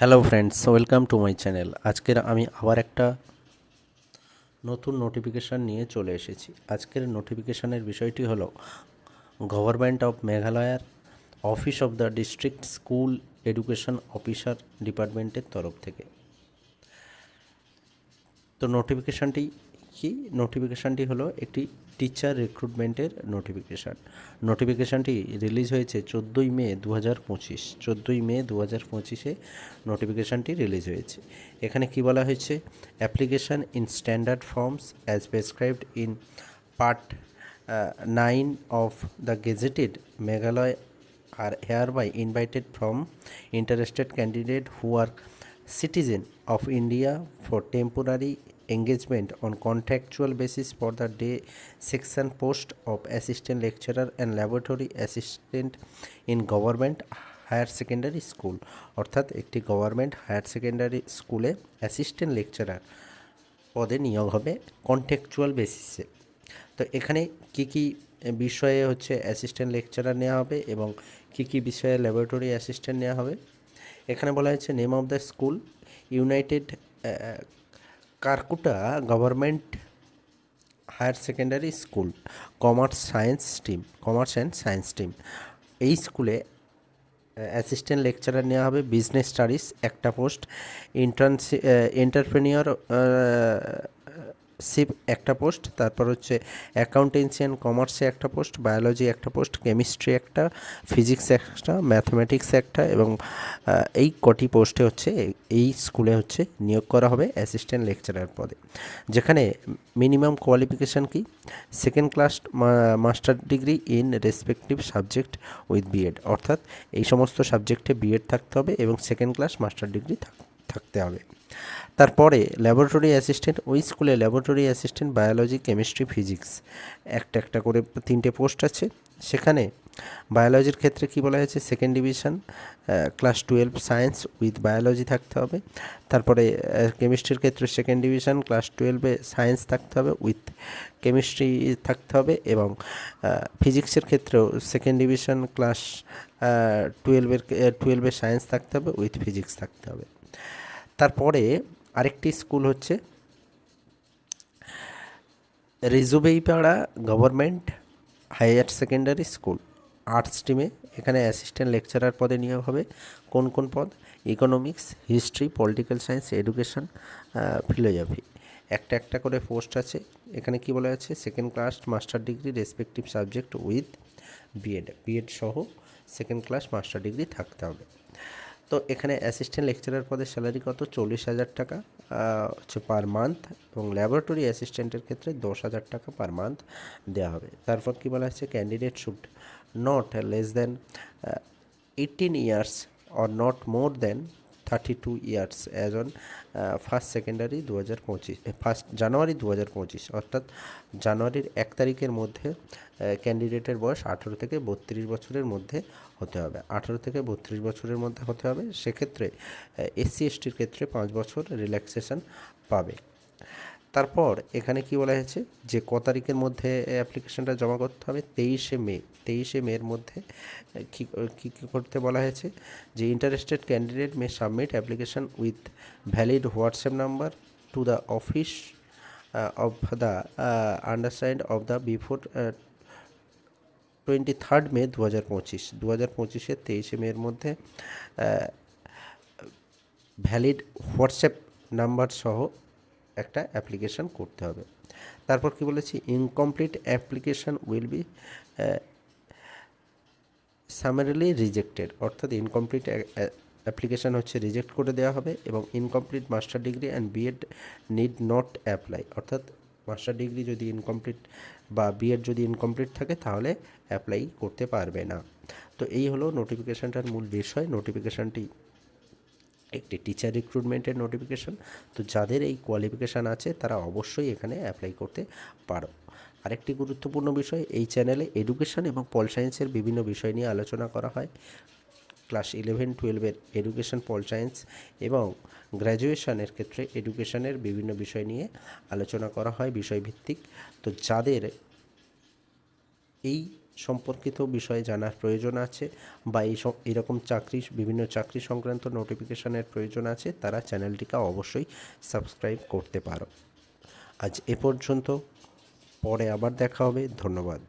Hello friends welcome to my channel আজকের আমি আবার একটা নতুন নোটিফিকেশান নিয়ে চলে এসেছি। আজকের নোটিফিকেশানের বিষয়টি হলো government of মেঘালয়ার office of the district school education officer ডিপার্টমেন্টের তরফ থেকে। তো নোটিফিকেশানটি কি নোটিফিকেশানটি হলো একটি টিচার রিক্রুটমেন্টের নোটিফিকেশান নোটিফিকেশানটি রিলিজ হয়েছে চোদ্দোই মে দু হাজার পঁচিশ। চোদ্দোই মে দু হাজার পঁচিশে নোটিফিকেশানটি রিলিজ হয়েছে। এখানে কি বলা হয়েছে? Application in standard forms as prescribed in part nine of the gazetted Meghalaya are hereby invited from interested candidate who are citizen of India for temporary engagement on contractual basis for the day section post of assistant lecturer and laboratory assistant in government higher secondary school অর্থাৎ একটি government higher secondary স্কুলে assistant lecturer পদে নিয়োগ হবে contractual বেসিসে তো এখানে কি কি বিষয়ে হচ্ছে অ্যাসিস্ট্যান্ট লেকচারার নেওয়া হবে এবং কি কি বিষয়ে ল্যাবরেটরি অ্যাসিস্ট্যান্ট নেওয়া হবে? এখানে বলা হয়েছে name of the school united Karkuta government higher secondary school, commerce science stream, commerce and science stream. এই স্কুলে অ্যাসিস্ট্যান্ট লেকচারার নেওয়া হবে বিজনেস স্টাডিজ একটা পোস্ট ইন্টার্নশি এন্টারপ্রেনিয়র শিপ একটা পোস্ট, তারপর হচ্ছে অ্যাকাউন্টেন্সি অ্যান্ড কমার্সে একটা পোস্ট বায়োলজি একটা পোস্ট কেমিস্ট্রি একটা ফিজিক্স একটা ম্যাথমেটিক্স একটা এবং এই কটি পোস্টে হচ্ছে, এই স্কুলে হচ্ছে নিয়োগ করা হবে অ্যাসিস্ট্যান্ট লেকচারার পদে। যেখানে মিনিমাম কোয়ালিফিকেশান কি? Second class master degree in respective subject with B Ed অর্থাৎ এই সমস্ত সাবজেক্টে বিএড থাকতে হবে এবং সেকেন্ড ক্লাস মাস্টার ডিগ্রি থাকতে হবে। তারপরে ল্যাবরেটরি অ্যাসিস্ট্যান্ট ওই স্কুলে laboratory assistant biology chemistry physics একটা একটা করে তিনটে পোস্ট আছে। সেখানে বায়োলজির ক্ষেত্রে কি বলা হয়েছে? Second division class twelve science with biology থাকতে হবে। তারপরে কেমিস্ট্রির ক্ষেত্রে সেকেন্ড ডিভিশন ক্লাস টুয়েলভে সায়েন্স থাকতে হবে উইথ কেমিস্ট্রি থাকতে হবে এবং ফিজিক্সের ক্ষেত্রেও সেকেন্ড ডিভিশন ক্লাস টুয়েলভের টুয়েলভে সায়েন্স থাকতে হবে উইথ ফিজিক্স থাকতে হবে। তারপরে আরেকটি স্কুল হচ্ছে রিজুবেইপাড়া government higher secondary school. Arts স্ট্রিমে এখানে অ্যাসিস্ট্যান্ট লেকচারার পদে নিয়োগ হবে। কোন কোন পদ? Economics, history, political science, education philosophy. একটা একটা করে পোস্ট আছে। এখানে কি বলা আছে? Second class, master degree, respective subject with B Ed. B Ed সহ সেকেন্ড ক্লাস, মাস্টার ডিগ্রি থাকতে হবে। তো এখানে অ্যাসিস্ট্যান্ট লেকচারার পদের স্যালারি কত? চল্লিশ হাজার টাকা হচ্ছে পার মান্থ এবং ল্যাবরেটরি অ্যাসিস্ট্যান্টের ক্ষেত্রে দশ হাজার টাকা পার মান্থ দেওয়া হবে। তারপর কী বলা হচ্ছে? Candidate should not less than eighteen years or not more than thirty two years as on first secondary দু হাজার পঁচিশ ফার্স্ট জানুয়ারি দু হাজার পঁচিশ অর্থাৎ জানুয়ারির এক তারিখের মধ্যে ক্যান্ডিডেটের বয়স আঠেরো থেকে বত্রিশ বছরের মধ্যে হতে হবে। আঠেরো থেকে বত্রিশ বছরের মধ্যে হতে হবে, সেক্ষেত্রে এসসি এসটির ক্ষেত্রে পাঁচ বছর রিল্যাক্সেশন পাবে। তারপর এখানে কি বলা হয়েছে? যে ক তারিখের মধ্যে অ্যাপ্লিকেশনটা জমা করতে হবে? তেইশে মে, তেইশে মের মধ্যে কী কী করতে বলা হয়েছে? যে interested candidate may submit application with valid WhatsApp number to the office of the understand of the before twenty third May দু হাজার পঁচিশ দু হাজার পঁচিশের তেইশে মের মধ্যে ভ্যালিড হোয়াটসঅ্যাপ নাম্বার সহ একটা অ্যাপ্লিকেশন করতে হবে। তারপর কি বলেছি? Incomplete application will be summarily rejected অর্থাৎ ইনকমপ্লিট অ্যাপ্লিকেশন হচ্ছে রিজেক্ট করে দেওয়া হবে এবং incomplete master degree and B Ed need not apply অর্থাৎ মাস্টার ডিগ্রি যদি ইনকমপ্লিট বা বিএড যদি ইনকমপ্লিট থাকে, তাহলে অ্যাপ্লাই করতে পারবে না। তো এই হলো নোটিফিকেশানটার মূল বিষয়। নোটিফিকেশানটি একটি টিচার রিক্রুটমেন্টের নোটিফিকেশান তো যাদের এই কোয়ালিফিকেশান আছে, তারা অবশ্যই এখানে অ্যাপ্লাই করতে পারো। আরেকটি গুরুত্বপূর্ণ বিষয়, এই চ্যানেলে এডুকেশন এবং পল সায়েন্সের বিভিন্ন বিষয় নিয়ে আলোচনা করা হয়। ক্লাস ইলেভেন টুয়েলভের এডুকেশন পল সায়েন্স এবং গ্র্যাজুয়েশনের ক্ষেত্রে এডুকেশনের বিভিন্ন বিষয় নিয়ে আলোচনা করা হয় বিষয়ভিত্তিক। তো যাদের এই সম্পর্কিত বিষয়ে জানার প্রয়োজন আছে বা এই এরকম চাকরি, বিভিন্ন চাকরি সংক্রান্ত নোটিফিকেশনের প্রয়োজন আছে, তারা চ্যানেলটিকে অবশ্যই সাবস্ক্রাইব করতে পারো। আজ এ পর্যন্ত, পরে আবার দেখা হবে, ধন্যবাদ।